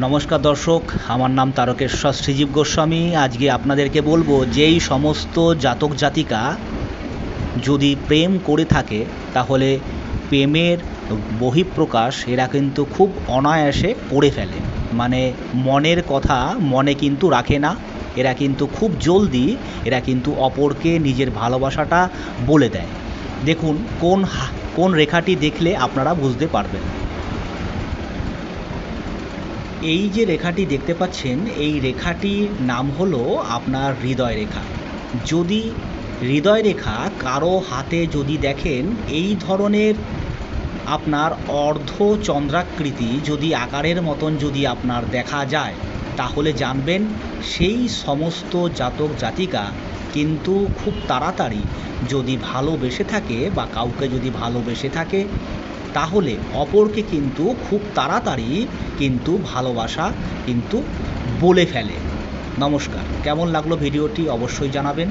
নমস্কার দর্শক, আমার নাম তারকেশ্বর শ্রীজীব গোস্বামী। আজকে আপনাদেরকে বলব, যেই সমস্ত জাতক জাতিকা যদি প্রেম করে থাকে, তাহলে প্রেমের বহিঃপ্রকাশ এরা কিন্তু খুব অনায়াসে করে ফেলে। মানে মনের কথা মনে কিন্তু রাখে না, এরা কিন্তু খুব জলদি এরা কিন্তু অপরকে নিজের ভালোবাসাটা বলে দেয়। দেখুন, কোন কোন রেখাটি দেখলে আপনারা বুঝতে পারবেন। এই যে রেখাটি দেখতে পাচ্ছেন, এই রেখাটির নাম হলো আপনার হৃদয় রেখা। যদি হৃদয় রেখা কারও হাতে যদি দেখেন, এই ধরনের আপনার অর্ধ চন্দ্রাকৃতি যদি আকারের মতন যদি আপনার দেখা যায়, তাহলে জানবেন সেই সমস্ত জাতক জাতিকা কিন্তু খুব তাড়াতাড়ি যদি ভালোবেসে থাকে বা কাউকে যদি ভালোবেসে থাকে, তাহলে অপরকে কিন্তু খুব তাড়াতাড়ি কিন্তু ভালোবাসা কিন্তু বলে ফেলে। নমস্কার। কেমন লাগল ভিডিওটি অবশ্যই জানাবেন।